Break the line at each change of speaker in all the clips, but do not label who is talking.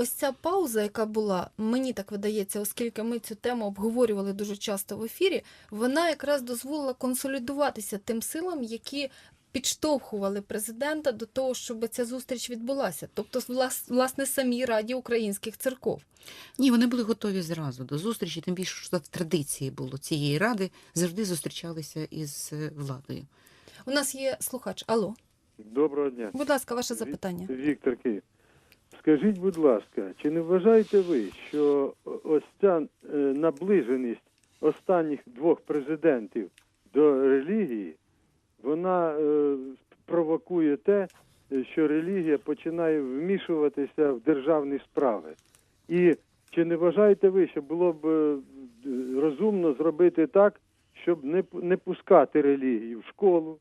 ось ця пауза, яка була, мені так видається, оскільки ми цю тему обговорювали дуже часто в ефірі, вона якраз дозволила консолідуватися тим силам, які підштовхували президента до того, щоб ця зустріч відбулася. Тобто, влас- власне, самі раді українських церков.
Ні, вони були готові зразу до зустрічі, тим більше, що в традиції було цієї ради завжди зустрічалися із е, владою.
У нас є слухач. Алло,
Доброго дня.
будь ласка, ваше запитання.
Віктор Київ. Скажіть, будь ласка, чи не вважаєте ви, що ось ця е, наближеність останніх двох президентів до релігії, вона е, провокує те, що релігія починає вмішуватися в державні справи? І чи не вважаєте ви, що було б е, розумно зробити так, щоб не пускати релігію в школу,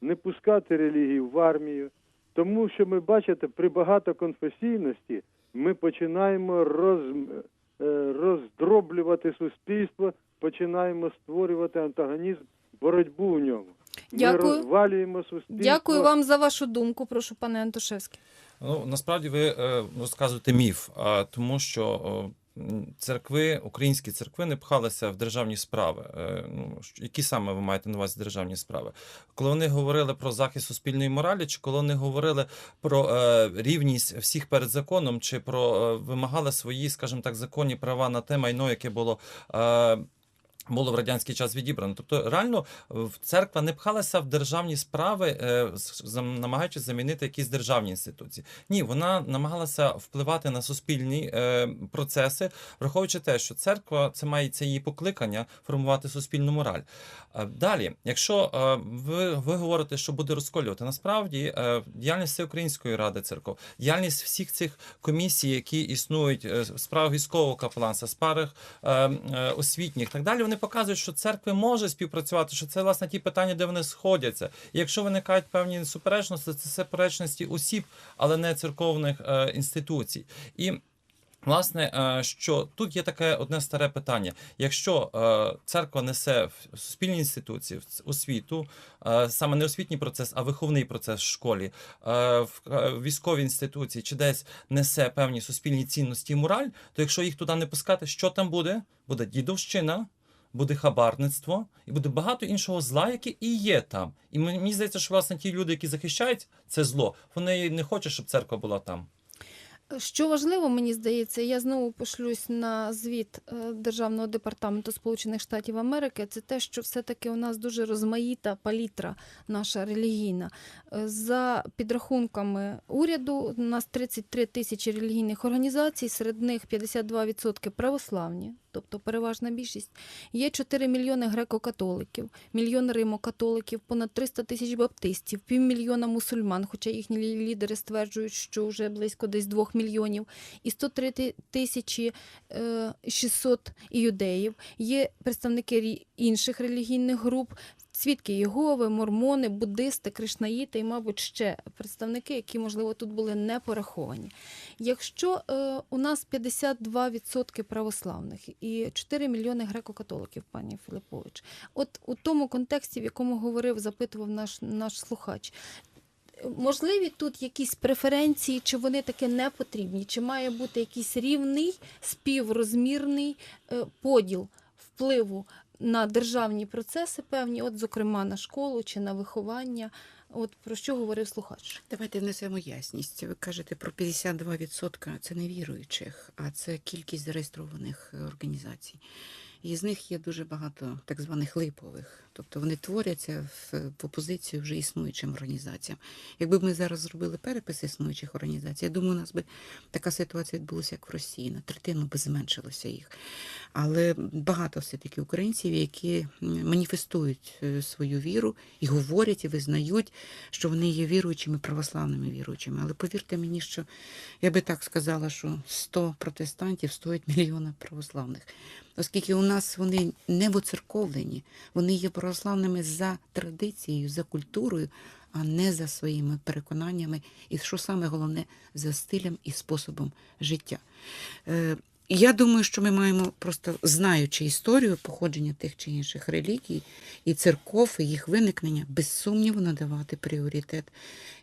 не пускати релігію в армію? Тому що ми бачите, при багатоконфесійності ми починаємо роз, е, роздроблювати суспільство, починаємо створювати антагонізм, боротьбу в ньому.
Дякую.
Ми розвалюємо суспільство.
Дякую вам за вашу думку. Прошу, пане Антошевський.
Ну насправді ви е, розказуєте міф, а тому що церкви, українські церкви не пхалися в державні справи. Е, Ну які саме ви маєте на увазі державні справи? Коли вони говорили про захист суспільної моралі, чи коли вони говорили про е, рівність всіх перед законом, чи про е, вимагали свої, скажімо так, законні права на те майно, яке було. Було в радянський час відібрано. Тобто, реально в- церква не пхалася в державні справи, е, намагаючись замінити якісь державні інституції. Ні, вона намагалася впливати на суспільні е, процеси, враховуючи те, що церква це має це її покликання формувати суспільну мораль. Е, Далі, якщо е, ви, ви говорите, що буде розколювати, насправді е, діяльність Всеукраїнської ради церков, діяльність всіх цих комісій, які існують, е, справ військового капеланства, справах е, е, освітніх, так далі, вони показують, що церкви може співпрацювати, що це власне ті питання, де вони сходяться. І якщо виникають певні суперечності, це суперечності осіб, але не церковних е, інституцій. І Власне, е, що тут є таке одне старе питання: якщо е, церква несе в суспільні інституції, в освіту, е, саме не освітній процес, а виховний процес в школі, в військовій інституції чи десь несе певні суспільні цінності і мораль, то якщо їх туди не пускати, що там буде? Буде дідовщина. Буде хабарництво і буде багато іншого зла, яке і є там. І мені здається, що власне ті люди, які захищають це зло, вони не хочуть, щоб церква була там.
Що важливо, мені здається, я знову пошлюсь на звіт е, Державного департаменту Сполучених Штатів Америки. Це те, що все-таки у нас дуже розмаїта палітра наша релігійна. Е, За підрахунками уряду, у нас 33 тисячі релігійних організацій, серед них 52% православні, тобто переважна більшість. Є 4 мільйони греко-католиків, мільйон римо-католиків, понад 300 тисяч баптистів, півмільйона мусульман, хоча їхні лідери стверджують, що вже близько десь 2 мільйонів, і 103 ти- тисячі е, 600 іудеїв. Є представники інших релігійних груп, свідки Єгови, мормони, буддисти, кришнаїти і, мабуть, ще представники, які, можливо, тут були не пораховані. Якщо е, у нас 52% православних і 4 мільйони греко-католиків, пані Філипович, от у тому контексті, в якому говорив, запитував наш, наш слухач. Можливі тут якісь преференції, чи вони таки не потрібні, чи має бути якийсь рівний співрозмірний е, поділ впливу на державні процеси певні, от, зокрема, на школу чи на виховання. От про що говорив слухач?
Давайте внесемо ясність. Ви кажете про 52% це не віруючих, а це кількість зареєстрованих е, організацій. І з них є дуже багато так званих липових. Тобто вони творяться в, опозицію вже існуючим організаціям. Якби ми зараз зробили перепис існуючих організацій, я думаю, у нас би така ситуація відбулася, як в Росії. На третину би зменшилося їх. Але багато все-таки українців, які маніфестують е, свою віру і говорять, і визнають, що вони є віруючими, православними віруючими. Але повірте мені, що я би так сказала, що 100 протестантів стоять мільйона православних. Оскільки у нас вони не воцерковлені, вони є православними за традицією, за культурою, а не за своїми переконаннями, і що саме головне, за стилем і способом життя. Е, Я думаю, що ми маємо просто знаючи історію походження тих чи інших релігій і церков, і їх виникнення, без сумніву надавати пріоритет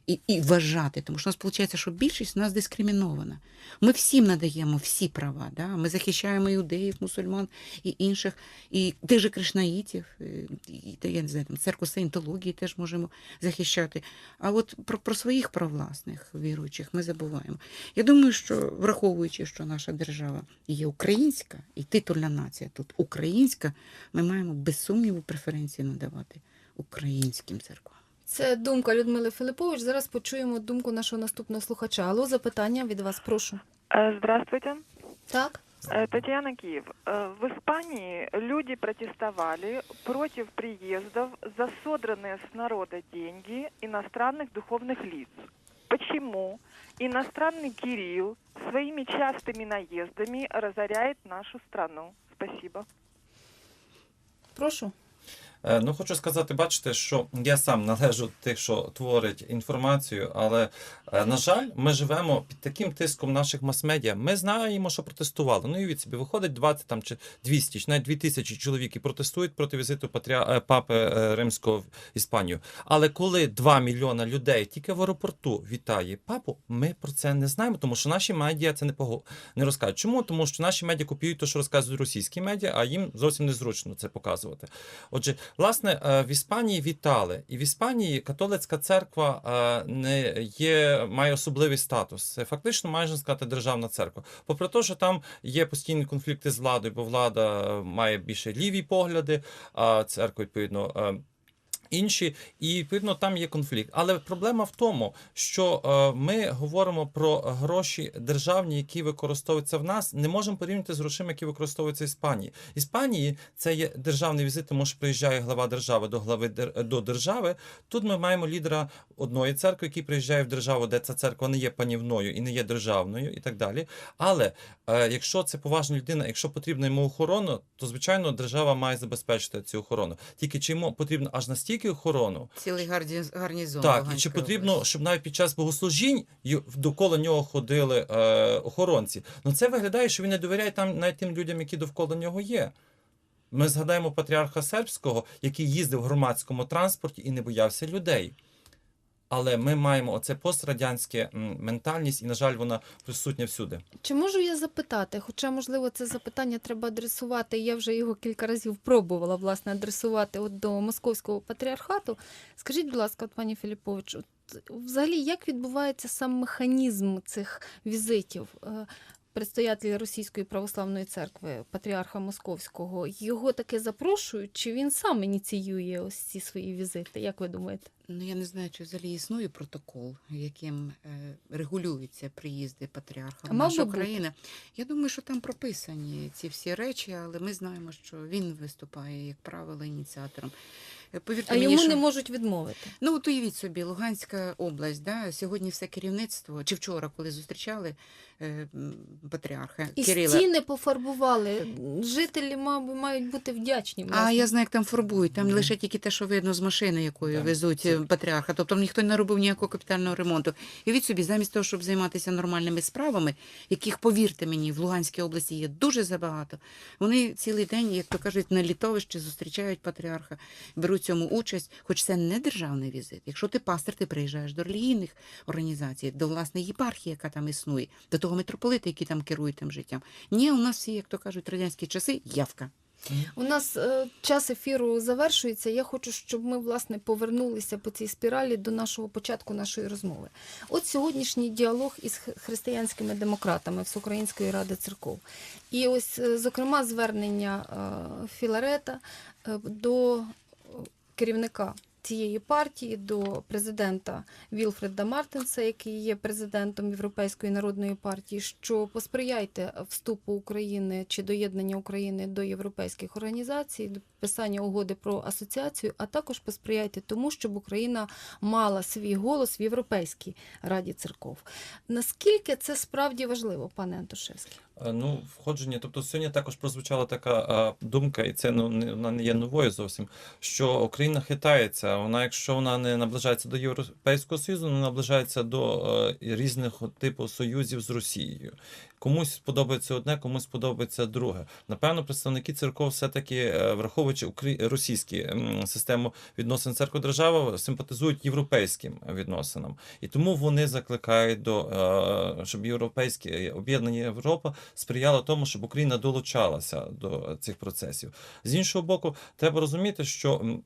і, і вважати. Тому що у нас виходить, що більшість у нас дискримінована. Ми всім надаємо всі права. Да? Ми захищаємо іудеїв, мусульман і інших, і тих же кришнаїтів, е, і, я не знаю, там, церкву саєнтології теж можемо захищати. А от про, про своїх правосласних віруючих ми забуваємо. Я думаю, що враховуючи, що наша держава є українська, і титульна нація тут українська, ми маємо без сумніву преференції надавати українським церквам.
Це думка Людмили Филипович. Зараз почуємо думку нашого наступного слухача. Алло, запитання від вас, прошу.
Э, Здравствуйте.
Так?
Э, Татьяна Киев. Э, В Испании люди протестовали против приездов за содранные с народа деньги иностранных духовных лиц. Почему иностранный Кирилл своими частыми наездами разоряет нашу страну? Спасибо.
Прошу.
Е, Ну, хочу сказати, бачите, що я сам належу тих, що творить інформацію, але, е, на жаль, ми живемо під таким тиском наших мас-медіа. Ми знаємо, що протестували. Ну, і від собі виходить 20 там, чи 200, чи навіть 2000 чоловік і протестують проти візиту патріа... е, папи римського в Іспанію. Але коли 2 мільйона людей тільки в аеропорту вітає папу, ми про це не знаємо, тому що наші медіа це не пого... не розкажуть. Чому? Тому що наші медіа копіюють те, що розказують російські медіа, а їм зовсім незручно це показувати. Отже, власне, е, в Іспанії вітали, і в Іспанії католицька церква е, не є, має особливий статус. Це фактично майже сказати державна церква. Попри те, що там є постійні конфлікти з владою, бо влада е, має більше ліві погляди, а церква відповідно. Інші, і відповідно там є конфлікт. Але проблема в тому, що е, ми говоримо про гроші державні, які використовуються в нас, не можемо порівняти з грошима, які використовуються в Іспанії. Іспанії це є державний візит, тому що приїжджає глава держави до глави до держави. Тут ми маємо лідера одної церкви, який приїжджає в державу, де ця церква не є панівною і не є державною, і так далі. Але е, якщо це поважна людина, якщо потрібна йому охорона, то звичайно держава має забезпечити цю охорону. Тільки чи йому потрібно аж настільки охорону,
Цілий гарнізон.
так, і чи потрібно, щоб навіть під час богослужінь довкола нього ходили е, охоронці? Ну це виглядає, що він не довіряє там навіть тим людям, які довкола нього є. Ми згадаємо патріарха сербського, який їздив в громадському транспорті і не боявся людей. Але ми маємо оце пострадянське ментальність, і, на жаль, вона присутня всюди.
Чи можу я запитати? Хоча, можливо, це запитання треба адресувати. Я вже його кілька разів пробувала власне адресувати от до московського патріархату. Скажіть, будь ласка, от, пані Філіпович, от, взагалі як відбувається сам механізм цих візитів? Предстоятель Російської православної церкви, патріарха Московського, його таки запрошують, чи він сам ініціює ось ці свої візити? Як ви думаєте?
Ну, я не знаю, чи взагалі існує протокол, яким е, регулюються приїзди патріарха
А
в нашу країну. Я думаю, що там прописані ці всі речі, але ми знаємо, що він виступає, як правило, ініціатором. Е, Повірте
А
мені,
йому
що...
не можуть відмовити.
Ну, от уявіть собі, Луганська область, да, сьогодні все керівництво, чи вчора, коли зустрічали е, патріарха
І
Кирила.
стіни пофарбували. Жителі, мабуть, мають бути вдячні.
А я знаю, як там фарбують. Там
Мгм.
лише тільки те, що видно з машини, якою
Так,
везуть
це-
е, патріарха. Тобто ніхто не робив ніякого капітального ремонту. І від собі, замість того, щоб займатися нормальними справами, яких, повірте мені, в Луганській області є дуже забагато. Вони цілий день, як то кажуть, на літовищі зустрічають патріарха, беруть цьому участь, хоч це не державний візит. Якщо ти пастор, ти приїжджаєш до релігійних організацій, до власної єпархії, яка там існує, до того митрополита, який там керує тим життям. Ні, у нас всі, як то кажуть, радянські часи явка.
У нас е, час ефіру завершується. Я хочу, щоб ми власне повернулися по цій спіралі до нашого початку нашої розмови. От сьогоднішній діалог із християнськими демократами Всеукраїнської ради церков. І ось, е, зокрема, звернення е, Філарета е, до керівника цієї партії, до президента Вілфреда Мартинса, який є президентом Європейської народної партії, що посприяйте вступу України чи доєднання України до європейських організацій, до підписання угоди про асоціацію, а також посприяйте тому, щоб Україна мала свій голос в Європейській раді церков. Наскільки це справді важливо, пане Антошевський?
Е, Ну, входження, тобто сьогодні також прозвучала така е, думка, і це ну, не, вона не є новою зовсім, що Україна хитається. Вона, якщо вона не наближається до Європейського Союзу, вона наближається до е, різних типу союзів з Росією. комусь подобається одне, комусь подобається друге. Напевно, представники церков все-таки, е, враховуючи російські систему відносин церкви держава, симпатизують європейським відносинам. І тому вони закликають до е, щоб європейське об'єднання Європа сприяла тому, щоб Україна долучалася до цих процесів. З іншого боку, треба розуміти, що.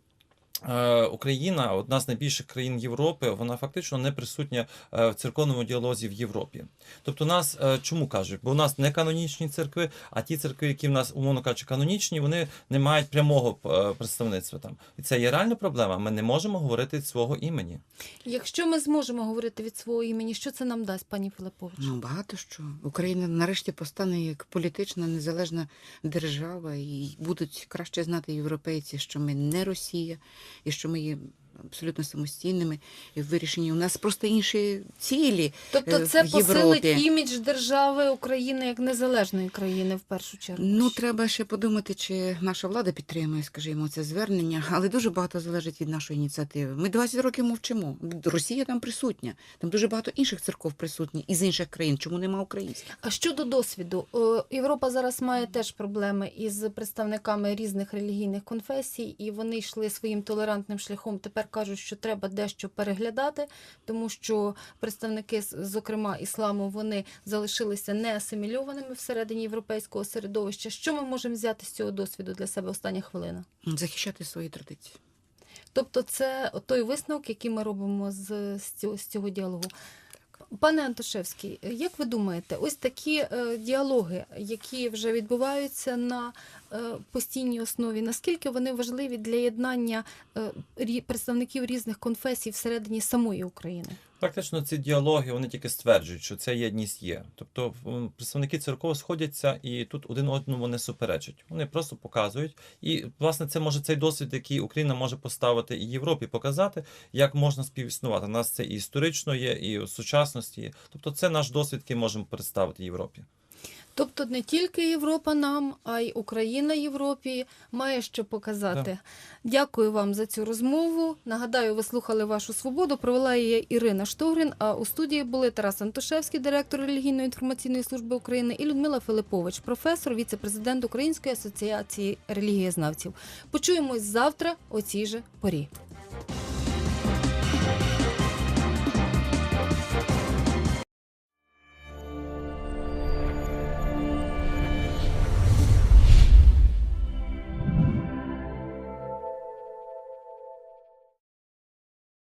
Е, Україна, одна з найбільших країн Європи, вона фактично не присутня е, в церковному діалозі в Європі. Тобто, нас е, чому кажуть? Бо у нас не канонічні церкви, а ті церкви, які в нас, умовно кажучи, канонічні, вони не мають прямого представництва там. І це є реальна проблема. Ми не можемо говорити від свого імені.
Якщо ми зможемо говорити від свого імені, що це нам дасть, пані Филипович?
Ну, багато що. Україна нарешті постане як політична незалежна держава, і будуть краще знати європейці, що ми не Росія, і що ми є абсолютно самостійними і в вирішенні. У нас просто інші цілі.
Тобто
е,
це
в
посилить імідж держави України як незалежної країни в першу чергу.
Ну, треба ще подумати, чи наша влада підтримує, скажімо, це звернення, але дуже багато залежить від нашої ініціативи. Ми 20 років мовчимо. Росія там присутня, там дуже багато інших церков присутні із інших країн. Чому нема українських?
А щодо досвіду, Е, Європа зараз має теж проблеми із представниками різних релігійних конфесій, і вони йшли своїм толерантним шляхом. Тепер кажуть, що треба дещо переглядати, тому що представники, зокрема ісламу, вони залишилися не асимільованими всередині європейського середовища. Що ми можемо взяти з цього досвіду для себе остання хвилина?
Захищати свої традиції.
Тобто, це той висновок, який ми робимо з, з, цього, з цього діалогу. Пане Антошевський, як ви думаєте, ось такі е, діалоги, які вже відбуваються на постійній основі, наскільки вони важливі для єднання е, представників різних конфесій всередині самої України?
Фактично, ці діалоги вони тільки стверджують, що ця єдність є. Тобто представники церков сходяться і тут один одному не суперечать. Вони просто показують. І власне це може цей досвід, який Україна може поставити і Європі, показати, як можна співіснувати. У нас це і історично є, і в сучасності є. Тобто, це наш досвід, який можемо представити Європі.
Тобто не тільки Європа нам, а й Україна Європі має що показати. Дякую вам за цю розмову. Нагадаю, ви слухали вашу свободу. Провела її Ірина Штогрін. А у студії були Тарас Антошевський, директор релігійної інформаційної служби України, і Людмила Филипович, професор, віце-президент Української асоціації релігієзнавців. Почуємось завтра о цій же порі.